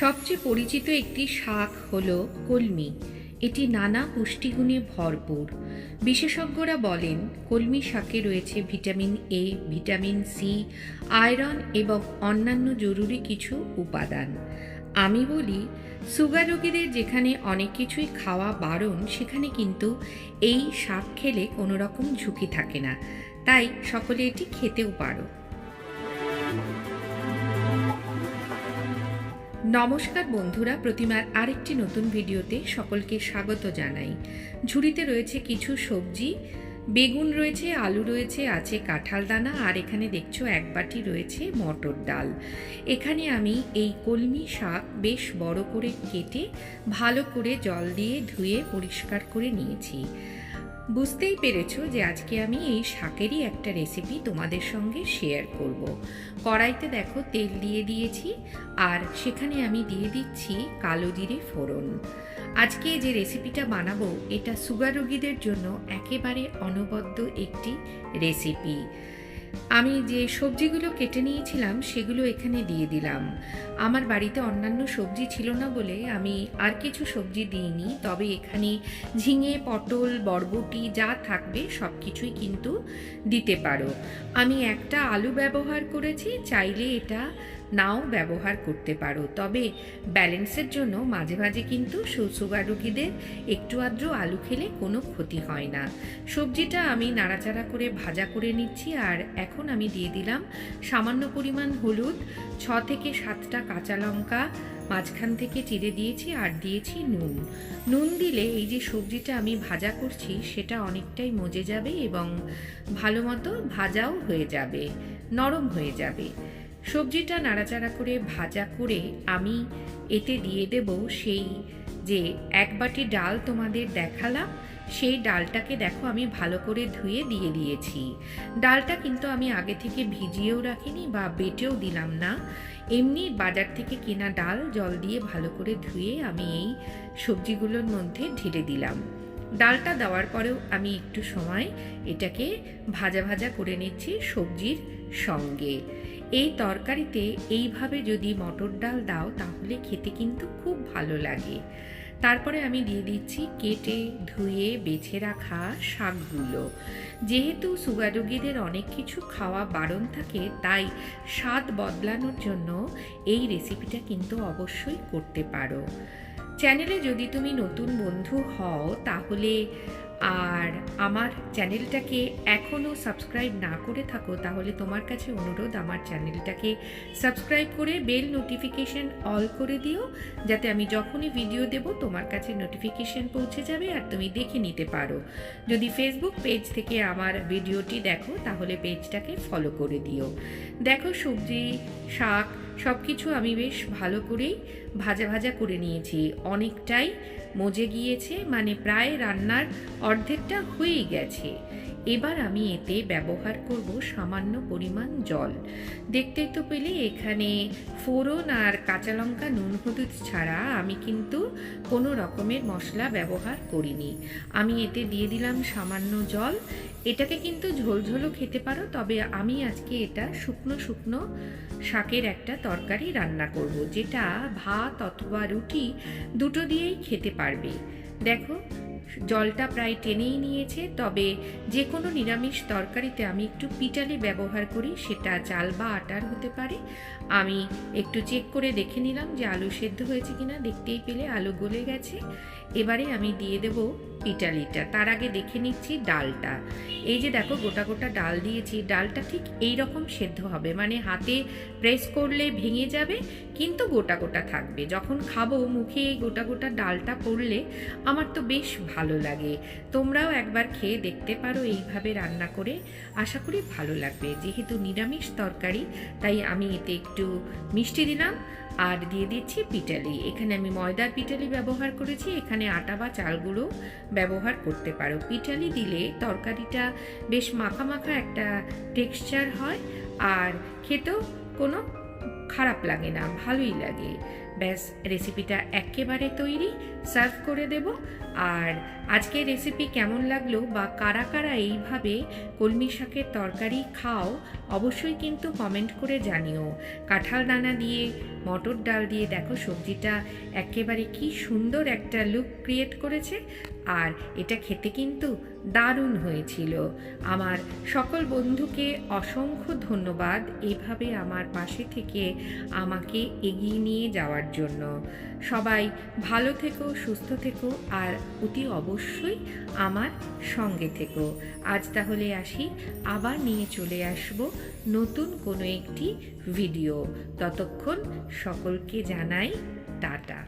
সবচেয়ে পরিচিত একটি শাক হল কলমি। এটি নানা পুষ্টিগুণে ভরপুর। বিশেষজ্ঞরা বলেন, কলমি শাকে রয়েছে vitamin A vitamin C iron এবং অন্যান্য জরুরি কিছু উপাদান। আমি বলি, সুগার রোগীদের যেখানে অনেক কিছুই খাওয়া বারণ, সেখানে কিন্তু এই শাক খেলে কোনো রকম ঝুঁকি থাকে না। তাই সকলে এটি খেতেও পারো। নমস্কার বন্ধুরা, প্রতিমার আরেকটি নতুন ভিডিওতে সকলকে স্বাগত জানাই। ঝুড়িতে রয়েছে কিছু সবজি, বেগুন রয়েছে, আলু রয়েছে, আছে কাঁঠাল দানা, আর এখানে দেখছ এক বাটি রয়েছে মটর ডাল। এখানে আমি এই কলমি শাক বেশ বড় করে কেটে ভালো করে জল দিয়ে ধুয়ে পরিষ্কার করে নিয়েছি। বুঝতেই পেরেছ যে আজকে আমি এই শাকেরই একটা রেসিপি তোমাদের সঙ্গে শেয়ার করব। কড়াইতে দেখো তেল দিয়ে দিয়েছি আর সেখানে আমি দিয়ে দিচ্ছি কালো জিরে ফোড়ন আজকে যে রেসিপিটা বানাবো, এটা সুগার রোগীদের জন্য একেবারে অনবদ্য একটি রেসিপি আমি যে সবজিগুলো কেটে নিয়েছিলাম, সেগুলো এখানে দিয়ে দিলাম। আমার বাড়িতে অন্যান্য সবজি ছিল না বলে আমি আর কিছু সবজি দিইনি, তবে এখানে ঝিঙে, পটল, বরবটি যা থাকবে সব কিছুই কিন্তু দিতে পারো। আমি একটা আলু ব্যবহার করেছি, চাইলে এটা নাও ব্যবহার করতে পারো। তবে ব্যালেন্সের জন্য মাঝে মাঝে কিন্তু সুগার রোগীদের একটু আদ্র আলু খেলে কোনো ক্ষতি হয় না। সবজিটা আমি নাড়াচাড়া করে ভাজা করে নিচ্ছি আর এখন আমি দিয়ে দিলাম সামান্য পরিমাণ হলুদ, ছ থেকে সাতটা কাঁচা লঙ্কা, মাঝখান থেকে চিড়ে দিয়েছি আর দিয়েছি নুন। নুন দিলে এই যে সবজিটা আমি ভাজা করছি সেটা অনেকটাই মজে যাবে এবং ভালো মতো ভাজাও হয়ে যাবে, নরম হয়ে যাবে। সবজিটা নাড়াচাড়া করে ভাজা করে আমি এতে দিয়ে দেব সেই যে এক বাটি ডাল তোমাদের দেখালাম, সেই ডালটাকে দেখো আমি ভালো করে ধুয়ে দিয়ে দিয়েছি। ডালটা কিন্তু আমি আগে থেকে ভিজিয়েও রাখিনি বা বেটেও দিলাম না। এমনি বাজার থেকে কেনা ডাল জল দিয়ে ভালো করে ধুয়ে আমি এই সবজিগুলোর মধ্যে ঢেলে দিলাম। ডালটা দেওয়ার পরেও আমি একটু সময় এটাকে ভাজা ভাজা করে নিচ্ছি সবজির সঙ্গে। এই তরকারিতে এইভাবে যদি মটর ডাল দাও, তাহলে খেতে কিন্তু খুব ভালো লাগে। তারপরে আমি দিয়ে দিচ্ছি কেটে ধুয়ে বেছে রাখা শাকগুলো। যেহেতু সুগার রোগীদের অনেক কিছু খাওয়া বারণ থাকে, তাই স্বাদ বদলানোর জন্য এই রেসিপিটা কিন্তু অবশ্যই করতে পারো। চ্যানেলে যদি তুমি নতুন বন্ধু হও, তাহলে আর আমার চ্যানেলটাকে এখনও সাবস্ক্রাইব না করে থাকো, তাহলে তোমার কাছে অনুরোধ, আমার চ্যানেলটাকে সাবস্ক্রাইব করে বেল নোটিফিকেশন অল করে দিও, যাতে আমি যখনই ভিডিও দেব তোমার কাছে নোটিফিকেশন পৌঁছে যাবে আর তুমি দেখে নিতে পারো। যদি ফেসবুক পেজ থেকে আমার ভিডিওটি দেখো, তাহলে পেজটাকে ফলো করে দিও। দেখো সবজি, শাক সব কিছু আমি বেশ ভালো করেই ভাজা ভাজা করে নিয়েছি। অনেকটাই মজে গিয়েছে মানে প্রায় রান্নার অর্ধেকটা হয়েই গেছে। এবার আমি এতে ব্যবহার করব সামান্য পরিমাণ জল। দেখতে তো পেলে এখানে ফোড়ন আর কাঁচা লঙ্কা, নুন, হলুদ ছাড়া আমি কিন্তু কোনো রকমের মশলা ব্যবহার করিনি। আমি এতে দিয়ে দিলাম সামান্য জল। এটাকে কিন্তু ঝোলঝোলও খেতে পারো, তবে আমি আজকে এটা শুকনো শুকনো শাকের একটা তরকারি রান্না করব, যেটা ভাত অথবা রুটি দুটো দিয়েই খেতে পারবে। দেখো জলটা প্রায় টেনেই নিয়েছে, তবে যে কোনো নিরামিষ তরকারিতে আমি একটু পিটালি ব্যবহার করি, সেটা চাল বা আটার হতে পারে। আমি একটু চেক করে দেখে নিলাম যে আলু সেদ্ধ হয়েছে কিনা, দেখতেই পেলে আলু গলে গেছে। এবারে আমি দিয়ে দেব পিটালিটা। তার আগে দেখে নিচ্ছি ডালটা। এই যে দেখো, গোটা গোটা ডাল দিয়েছি। ডালটা ঠিক এই রকম সেদ্ধ হবে মানে হাতে প্রেস করলে ভেঙে যাবে কিন্তু গোটা গোটা থাকবে। যখন খাব, মুখে এই গোটা গোটা ডালটা পড়লে আমার তো বেশ ভালো লাগে। তোমরাও একবার খেয়ে দেখতে পারো এইভাবে রান্না করে। আশা করি ভালো লাগবে। যেহেতু নিরামিষ তরকারি, তাই আমি এতে একটু মিষ্টি দিলাম আর দিয়ে দিচ্ছি পিটালি এখানে আমি ময়দার পিটালি ব্যবহার করেছি। এখানে আটা বা চালগুলো ব্যবহার করতে পারো। পিটালি দিলে তরকারিটা বেশ মাখা মাখা একটা টেক্সচার হয়। আর খেতেও কোনো খারাপ লাগে না ভালোই লাগে। ব্যাস রেসিপিটা একেবারে তৈরি সার্ভ করে দেব। আর আজকের রেসিপি কেমন লাগল বা কারা কারা এইভাবে কলমি শাকের তরকারি খাও, অবশ্যই কিন্তু কমেন্ট করে জানিও। কাঁঠাল দানা দিয়ে, মটর ডাল দিয়ে দেখো সবজিটা একেবারে কি সুন্দর একটা লুক ক্রিয়েট করেছে। আর এটা খেতে কিন্তু দারুণ হয়েছিল। আমার সকল বন্ধুকে অসংখ্য ধন্যবাদ এভাবে আমার পাশে থেকে আমাকে এগিয়ে নিয়ে যাওয়ার জন্য। সবাই ভালো থেকো সুস্থ থেকো আর অতি অবশ্যই আমার সঙ্গে থেকো। আজ তাহলে আসি, আবার নিয়ে চলে আসব নতুন কোনো একটি ভিডিও। ততক্ষণ সকলকে জানাই টাটা।